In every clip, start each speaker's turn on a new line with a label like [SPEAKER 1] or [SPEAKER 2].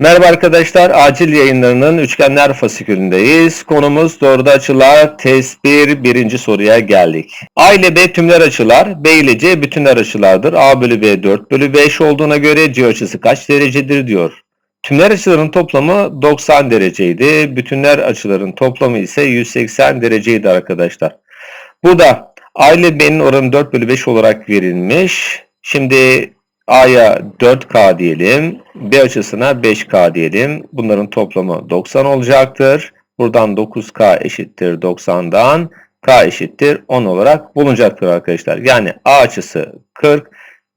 [SPEAKER 1] Merhaba arkadaşlar, acil yayınlarının üçgenler fasikülündeyiz. Konumuz doğruda açılar, test 1, birinci soruya geldik. A ile B tümler açılar, B ile C bütünler açılardır. A bölü B 4 bölü 5 olduğuna göre C açısı kaç derecedir diyor. Tümler açıların toplamı 90 dereceydi. Bütünler açıların toplamı ise 180 dereceydi arkadaşlar. Burada A ile B'nin oranı 4 bölü 5 olarak verilmiş. Şimdi A'ya 4K diyelim. B açısına 5K diyelim. Bunların toplamı 90 olacaktır. Buradan 9K eşittir 90'dan. K eşittir 10 olarak bulunacaktır arkadaşlar. Yani A açısı 40,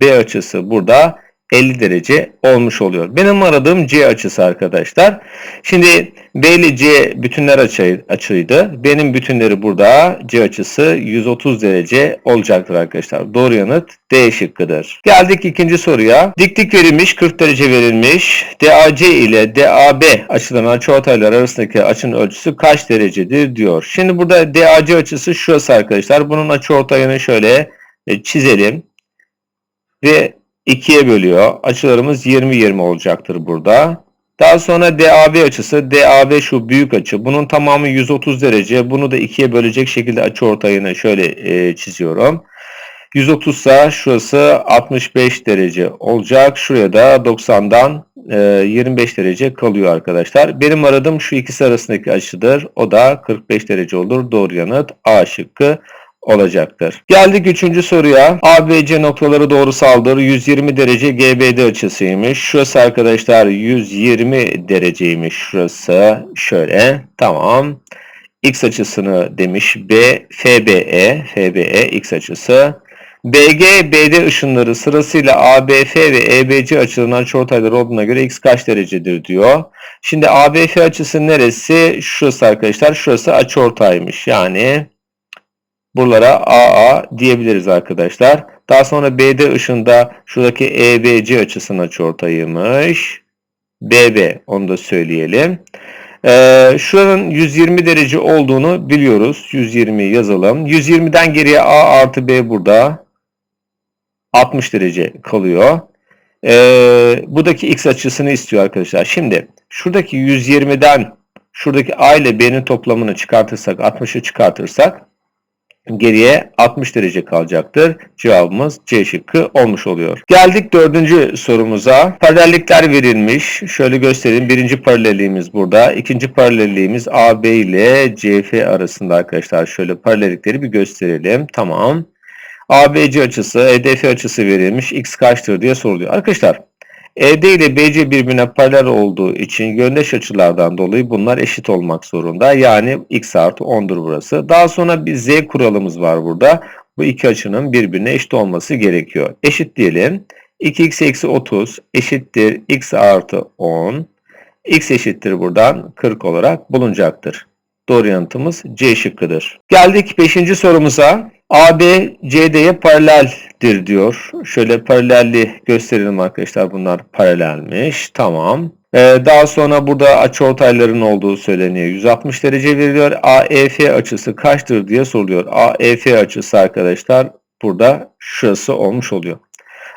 [SPEAKER 1] B açısı burada 50 derece olmuş oluyor. Benim aradığım C açısı arkadaşlar. Şimdi B ile C bütünler açı, açıydı. Benim bütünleri burada C açısı 130 derece olacaktır arkadaşlar. Doğru yanıt D şıkkıdır. Geldik ikinci soruya. Diklik verilmiş 40 derece verilmiş. DAC ile DAB açılan açıortaylar arasındaki açının ölçüsü kaç derecedir diyor. Şimdi burada DAC açısı şurası arkadaşlar. Bunun açıortayını şöyle e, çizelim. Ve 2'ye bölüyor. Açılarımız 20-20 olacaktır burada. Daha sonra DAB açısı. DAB şu büyük açı. Bunun tamamı 130 derece. Bunu da 2'ye bölecek şekilde açı ortayını şöyle e, çiziyorum. 130 ise şurası 65 derece olacak. Şuraya da 90'dan e, 25 derece kalıyor arkadaşlar. Benim aradığım şu ikisi arasındaki açıdır. O da 45 derece olur. Doğru yanıt A şıkkı olacaktır. Geldik üçüncü soruya. ABC noktaları doğrusaldır. 120 derece GBD açısıymış. Şurası arkadaşlar 120 dereceymiş şurası. Şöyle. Tamam. X açısını demiş. B, FBE, FBE X açısı. BG, BD ışınları sırasıyla ABF ve EBC açılarının açıortayları olduğuna göre X kaç derecedir diyor. Şimdi ABF açısı neresi? Şurası arkadaşlar. Şurası açıortaymış. Yani Buralara AA diyebiliriz arkadaşlar. Daha sonra BD ışığında şuradaki EBC açısının açıortayıymış. BB onu da söyleyelim. Ee, şuranın 120 derece olduğunu biliyoruz. 120 yazalım. 120'den geriye A artı B burada 60 derece kalıyor. Ee, buradaki x açısını istiyor arkadaşlar. Şimdi şuradaki 120'den şuradaki A ile B'nin toplamını çıkartırsak 60'ı çıkartırsak geriye 60 derece kalacaktır. Cevabımız C şıkkı olmuş oluyor. Geldik dördüncü sorumuza. Paralellikler verilmiş. Şöyle göstereyim. Birinci paralelliğimiz burada. İkinci paralelliğimiz AB ile CF arasında arkadaşlar. Şöyle paralellikleri bir gösterelim. Tamam. ABC açısı, EDF açısı verilmiş. X kaçtır diye soruluyor. Arkadaşlar ED ile BC birbirine paralel olduğu için yöndeş açılardan dolayı bunlar eşit olmak zorunda. Yani x artı 10'dur burası. Daha sonra bir z kuralımız var burada. Bu iki açının birbirine eşit olması gerekiyor. Eşit diyelim. 2x eksi 30 eşittir x artı 10. x eşittir buradan 40 olarak bulunacaktır. Doğru yanıtımız C şıkkıdır. Geldik 5. sorumuza. AB CD'ye paraleldir diyor. Şöyle paralelli gösterelim arkadaşlar. Bunlar paralelmiş. Tamam. Ee, daha sonra burada açıortayların olduğu söyleniyor. 160 derece veriliyor. AEF açısı kaçtır diye soruluyor. AEF açısı arkadaşlar burada şurası olmuş oluyor.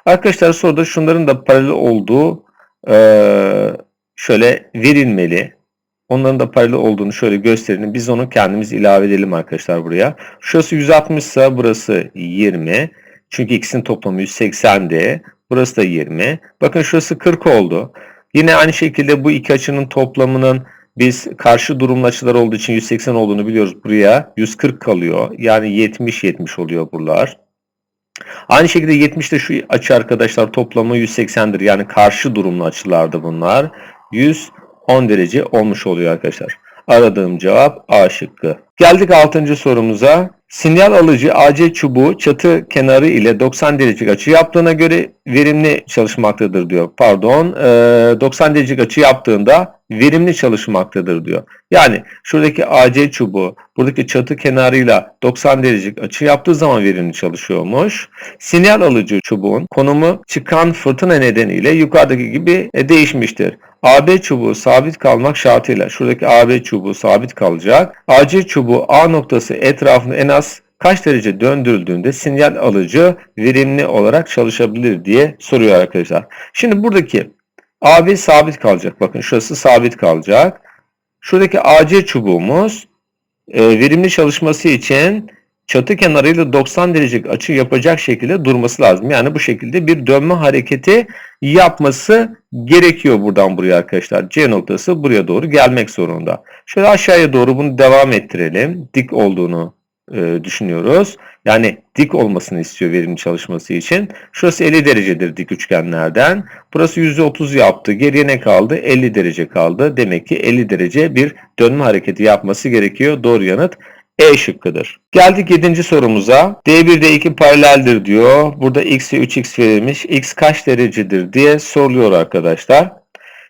[SPEAKER 1] Arkadaşlar soruda şunların da paralel olduğu e, şöyle verilmeli. Onların da paralel olduğunu şöyle gösterelim. Biz onu kendimiz ilave edelim arkadaşlar buraya. Şurası 160 ise burası 20. Çünkü ikisinin toplamı 180'de. Burası da 20. Bakın şurası 40 oldu. Yine aynı şekilde bu iki açının toplamının biz karşı durumlu açılar olduğu için 180 olduğunu biliyoruz. Buraya 140 kalıyor. Yani 70-70 oluyor buralar. Aynı şekilde 70 de şu açı arkadaşlar toplamı 180'dir. Yani karşı durumlu açılardı bunlar. 100 10 derece olmuş oluyor arkadaşlar. Aradığım cevap A şıkkı. Geldik 6. sorumuza. Sinyal alıcı AC çubuğu çatı kenarı ile 90 derecelik açı yaptığına göre verimli çalışmaktadır diyor. Pardon 90 derecelik açı yaptığında verimli çalışmaktadır diyor. Yani şuradaki AC çubuğu buradaki çatı kenarıyla 90 derecelik açı yaptığı zaman verimli çalışıyormuş. Sinyal alıcı çubuğun konumu çıkan fırtına nedeniyle yukarıdaki gibi e, değişmiştir. AB çubuğu sabit kalmak şartıyla şuradaki AB çubuğu sabit kalacak. AC çubuğu A noktası etrafında en az kaç derece döndürüldüğünde sinyal alıcı verimli olarak çalışabilir diye soruyor arkadaşlar. Şimdi buradaki AB sabit kalacak. Bakın şurası sabit kalacak. Şuradaki AC çubuğumuz e, verimli çalışması için çatı kenarıyla 90 derecelik açı yapacak şekilde durması lazım. Yani bu şekilde bir dönme hareketi yapması gerekiyor buradan buraya arkadaşlar. C noktası buraya doğru gelmek zorunda. Şöyle aşağıya doğru bunu devam ettirelim. Dik olduğunu e, düşünüyoruz. Yani dik olmasını istiyor verimli çalışması için. Şurası 50 derecedir dik üçgenlerden. Burası %30 yaptı. Geriye ne kaldı? 50 derece kaldı. Demek ki 50 derece bir dönme hareketi yapması gerekiyor. Doğru yanıt E şıkkıdır. Geldik 7. sorumuza. D1 D2 paraleldir diyor. Burada x ve 3x verilmiş. x kaç derecedir diye soruluyor arkadaşlar.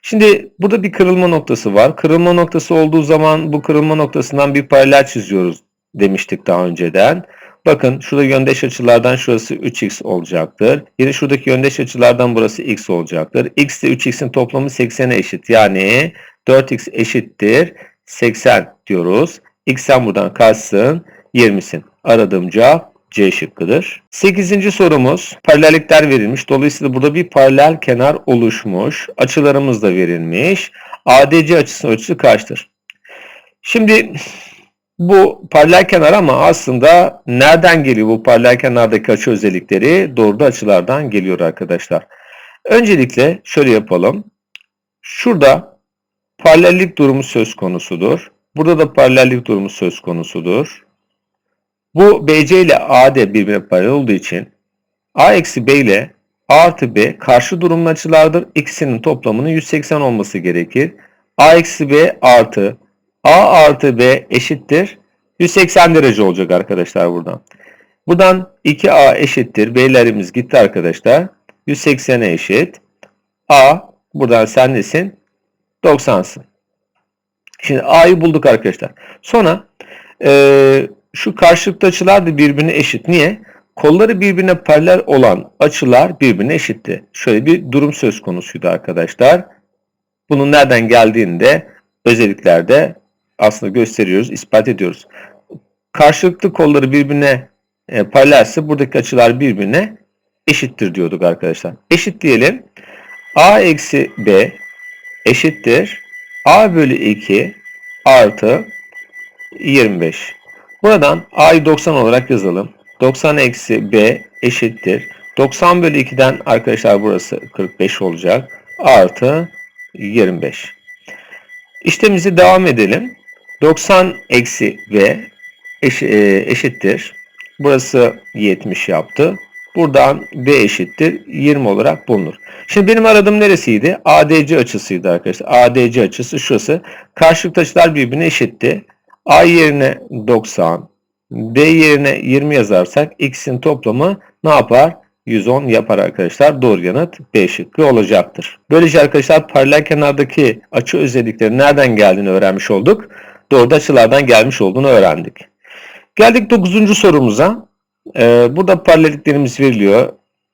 [SPEAKER 1] Şimdi burada bir kırılma noktası var. Kırılma noktası olduğu zaman bu kırılma noktasından bir paralel çiziyoruz demiştik daha önceden. Bakın şurada yöndeş açılardan şurası 3x olacaktır. Yine şuradaki yöndeş açılardan burası x olacaktır. x ile 3x'in toplamı 80'e eşit. Yani 4x eşittir 80 diyoruz. X'en buradan kaçsın? 20'sin. Aradığım cevap C şıkkıdır. 8. sorumuz paralellikler verilmiş. Dolayısıyla burada bir paralel kenar oluşmuş. Açılarımız da verilmiş. ADC açısının ölçüsü kaçtır? Şimdi bu paralel kenar ama aslında nereden geliyor bu paralel kenardaki açı özellikleri? Doğru açılardan geliyor arkadaşlar. Öncelikle şöyle yapalım. Şurada paralellik durumu söz konusudur. Burada da paralellik durumu söz konusudur. Bu BC ile AD birbirine paralel olduğu için A eksi B ile A artı B karşı durumlu açılardır. İkisinin toplamının 180 olması gerekir. A eksi B artı A artı B eşittir. 180 derece olacak arkadaşlar buradan. Buradan 2A eşittir. B'lerimiz gitti arkadaşlar. 180'e eşit. A buradan sen nesin? 90'sın. Şimdi A'yı bulduk arkadaşlar. Sonra e, şu karşılıklı açılar da birbirine eşit. Niye? Kolları birbirine paralel olan açılar birbirine eşitti. Şöyle bir durum söz konusuydu arkadaşlar. Bunun nereden geldiğini de özelliklerde aslında gösteriyoruz, ispat ediyoruz. Karşılıklı kolları birbirine e, paralelse buradaki açılar birbirine eşittir diyorduk arkadaşlar. Eşit diyelim. A eksi B eşittir. A bölü 2 artı 25. Buradan A'yı 90 olarak yazalım. 90 eksi B eşittir. 90 bölü 2'den arkadaşlar burası 45 olacak. Artı 25. İşlemimizi devam edelim. 90 eksi eş, e, eşittir. Burası 70 yaptı. Buradan B eşittir 20 olarak bulunur. Şimdi benim aradığım neresiydi? ADC açısıydı arkadaşlar. ADC açısı şurası. Karşılıklı açılar birbirine eşitti. A yerine 90, B yerine 20 yazarsak x'in toplamı ne yapar? 110 yapar arkadaşlar. Doğru yanıt B şıkkı olacaktır. Böylece arkadaşlar paralel kenardaki açı özellikleri nereden geldiğini öğrenmiş olduk. Doğru açılardan gelmiş olduğunu öğrendik. Geldik 9. sorumuza. Ee, burada paralelliklerimiz veriliyor.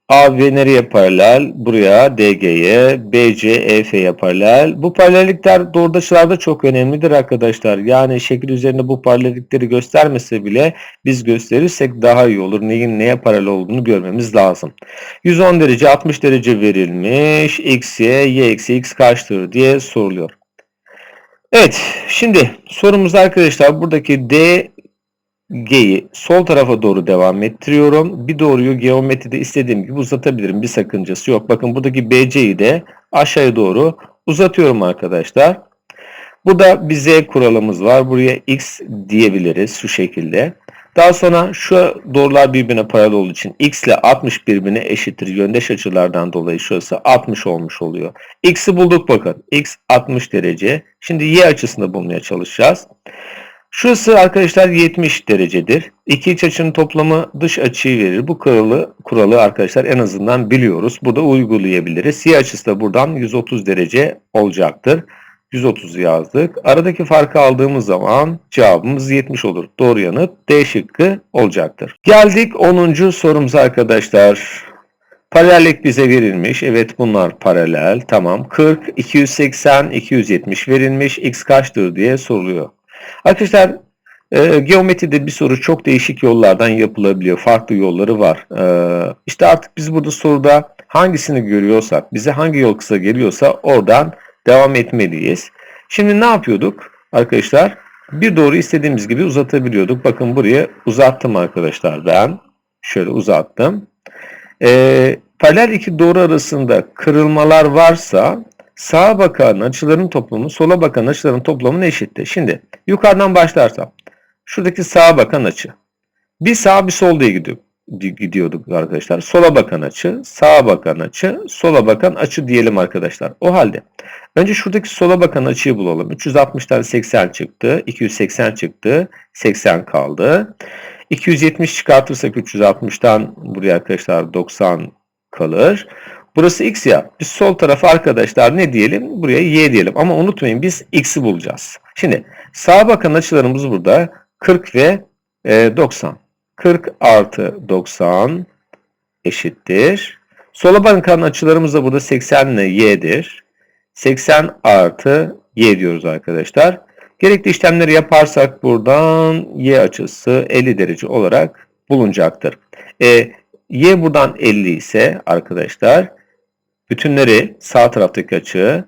[SPEAKER 1] AB nereye paralel? Buraya DG'ye, BC EF'ye paralel. Bu paralellikler doğrudaşlarda çok önemlidir arkadaşlar. Yani şekil üzerinde bu paralellikleri göstermese bile biz gösterirsek daha iyi olur. Neyin neye paralel olduğunu görmemiz lazım. 110 derece 60 derece verilmiş. X, Y, Y eksi X kaçtır diye soruluyor. Evet şimdi sorumuzda arkadaşlar buradaki D G'yi sol tarafa doğru devam ettiriyorum. Bir doğruyu geometride istediğim gibi uzatabilirim. Bir sakıncası yok. Bakın buradaki BC'yi de aşağıya doğru uzatıyorum arkadaşlar. Burada bir Z kuralımız var. Buraya X diyebiliriz şu şekilde. Daha sonra şu doğrular birbirine paralel olduğu için X ile 60 birbirine eşittir. Yöndeş açılardan dolayı şurası 60 olmuş oluyor. X'i bulduk bakın. X 60 derece. Şimdi Y açısını bulmaya çalışacağız. Şurası arkadaşlar 70 derecedir. İki iç açının toplamı dış açıyı verir. Bu kuralı, kuralı arkadaşlar en azından biliyoruz. Burada uygulayabiliriz. Y açısı da buradan 130 derece olacaktır. 130 yazdık. Aradaki farkı aldığımız zaman cevabımız 70 olur. Doğru yanıt D şıkkı olacaktır. Geldik 10. sorumuza arkadaşlar. Paralellik bize verilmiş. Evet bunlar paralel. Tamam. 40, 280, 270 verilmiş. X kaçtır diye soruluyor. Arkadaşlar e, geometride bir soru çok değişik yollardan yapılabiliyor. Farklı yolları var. E, işte artık biz burada soruda hangisini görüyorsak, bize hangi yol kısa geliyorsa oradan devam etmeliyiz. Şimdi ne yapıyorduk arkadaşlar? Bir doğru istediğimiz gibi uzatabiliyorduk. Bakın buraya uzattım arkadaşlar ben. Şöyle uzattım. Ee, paralel iki doğru arasında kırılmalar varsa sağa bakan açıların toplamı sola bakan açıların toplamına eşittir. Şimdi yukarıdan başlarsam şuradaki sağa bakan açı. Bir sağ bir sol diye gidiyor, gidiyorduk arkadaşlar. Sola bakan açı, sağa bakan açı, sola bakan açı diyelim arkadaşlar. O halde önce şuradaki sola bakan açıyı bulalım. 360'tan 80 çıktı, 280 çıktı, 80 kaldı. 270 çıkartırsak 360'tan buraya arkadaşlar 90 kalır. Burası x ya. Biz sol tarafa arkadaşlar ne diyelim? Buraya y diyelim. Ama unutmayın biz x'i bulacağız. Şimdi sağa bakan açılarımız burada 40 ve e, 90. 40 artı 90 eşittir. Sola bakan açılarımız da burada 80 ile y'dir. 80 artı y diyoruz arkadaşlar. Gerekli işlemleri yaparsak buradan y açısı 50 derece olarak bulunacaktır. E, y buradan 50 ise arkadaşlar bütünleri sağ taraftaki açı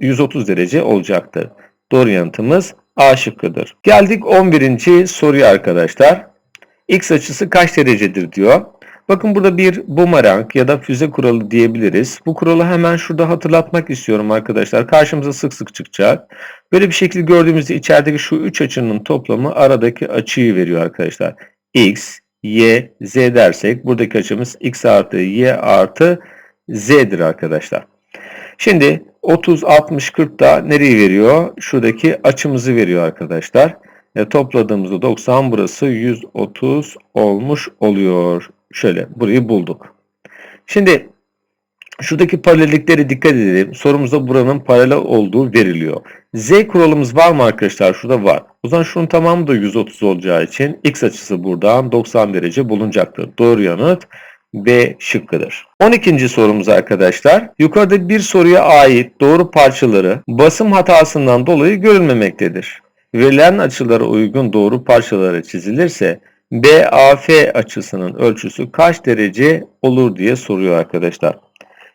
[SPEAKER 1] 130 derece olacaktır. Doğru yanıtımız A şıkkıdır. Geldik 11. soruya arkadaşlar. X açısı kaç derecedir diyor. Bakın burada bir bumerang ya da füze kuralı diyebiliriz. Bu kuralı hemen şurada hatırlatmak istiyorum arkadaşlar. Karşımıza sık sık çıkacak. Böyle bir şekilde gördüğümüzde içerideki şu üç açının toplamı aradaki açıyı veriyor arkadaşlar. X, Y, Z dersek buradaki açımız X artı Y artı Z'dir arkadaşlar. Şimdi 30, 60, 40 da nereyi veriyor? Şuradaki açımızı veriyor arkadaşlar. E, topladığımızda 90 burası 130 olmuş oluyor. Şöyle burayı bulduk. Şimdi şuradaki paralelliklere dikkat edelim. Sorumuzda buranın paralel olduğu veriliyor. Z kuralımız var mı arkadaşlar? Şurada var. O zaman şunun tamamı da 130 olacağı için x açısı buradan 90 derece bulunacaktır. Doğru yanıt B şıkkıdır. 12. sorumuz arkadaşlar. Yukarıda bir soruya ait doğru parçaları basım hatasından dolayı görülmemektedir. Verilen açılara uygun doğru parçaları çizilirse BAF açısının ölçüsü kaç derece olur diye soruyor arkadaşlar.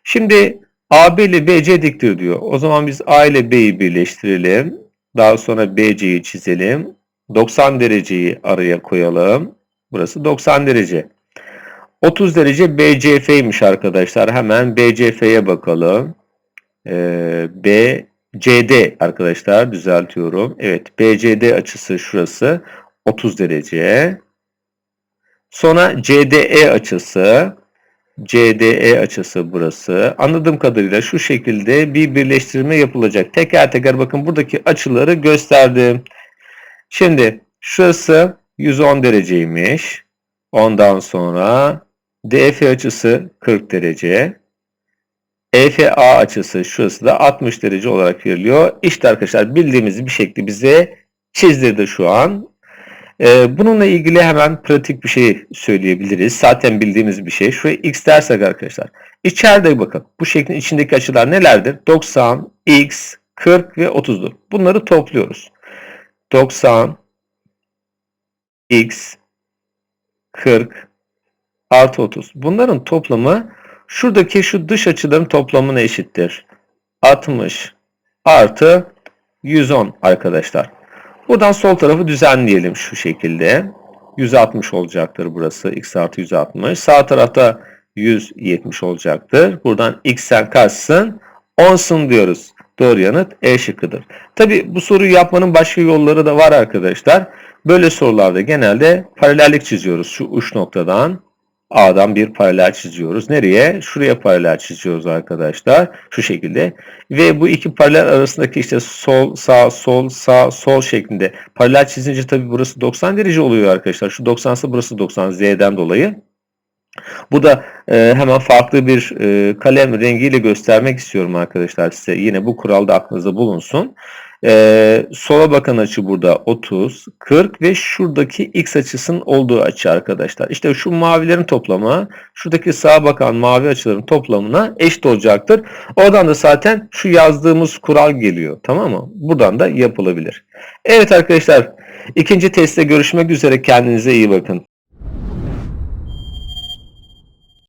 [SPEAKER 1] Şimdi AB ile BC diktir diyor. O zaman biz A ile B'yi birleştirelim. Daha sonra BC'yi çizelim. 90 dereceyi araya koyalım. Burası 90 derece. 30 derece BCF'ymiş arkadaşlar. Hemen BCF'ye bakalım. Ee, BCD arkadaşlar düzeltiyorum. Evet BCD açısı şurası 30 derece. Sonra CDE açısı CDE açısı burası. Anladığım kadarıyla şu şekilde bir birleştirme yapılacak. Teker teker bakın buradaki açıları gösterdim. Şimdi şurası 110 dereceymiş. Ondan sonra DF açısı 40 derece. EFA açısı şurası da 60 derece olarak veriliyor. İşte arkadaşlar bildiğimiz bir şekli bize çizdirdi şu an. Ee, bununla ilgili hemen pratik bir şey söyleyebiliriz. Zaten bildiğimiz bir şey. Şuraya x dersek arkadaşlar. İçeride bakın. Bu şeklin içindeki açılar nelerdir? 90, x, 40 ve 30'dur. Bunları topluyoruz. 90, x, 40, artı 30. Bunların toplamı şuradaki şu dış açıların toplamına eşittir. 60 artı 110 arkadaşlar. Buradan sol tarafı düzenleyelim şu şekilde. 160 olacaktır burası. X artı 160. Sağ tarafta 170 olacaktır. Buradan x'en kaçsın? 10'sun diyoruz. Doğru yanıt E şıkkıdır. Tabi bu soruyu yapmanın başka yolları da var arkadaşlar. Böyle sorularda genelde paralellik çiziyoruz şu uç noktadan. A'dan bir paralel çiziyoruz. Nereye? Şuraya paralel çiziyoruz arkadaşlar. Şu şekilde. Ve bu iki paralel arasındaki işte sol, sağ, sol, sağ, sol şeklinde. Paralel çizince tabi burası 90 derece oluyor arkadaşlar. Şu 90 ise burası 90 Z'den dolayı. Bu da e, hemen farklı bir e, kalem rengiyle göstermek istiyorum arkadaşlar size. Yine bu kural da aklınızda bulunsun. Ee, sola bakan açı burada 30, 40 ve şuradaki x açısının olduğu açı arkadaşlar. İşte şu mavilerin toplamı şuradaki sağa bakan mavi açıların toplamına eşit olacaktır. Oradan da zaten şu yazdığımız kural geliyor. Tamam mı? Buradan da yapılabilir. Evet arkadaşlar ikinci testte görüşmek üzere. Kendinize iyi bakın.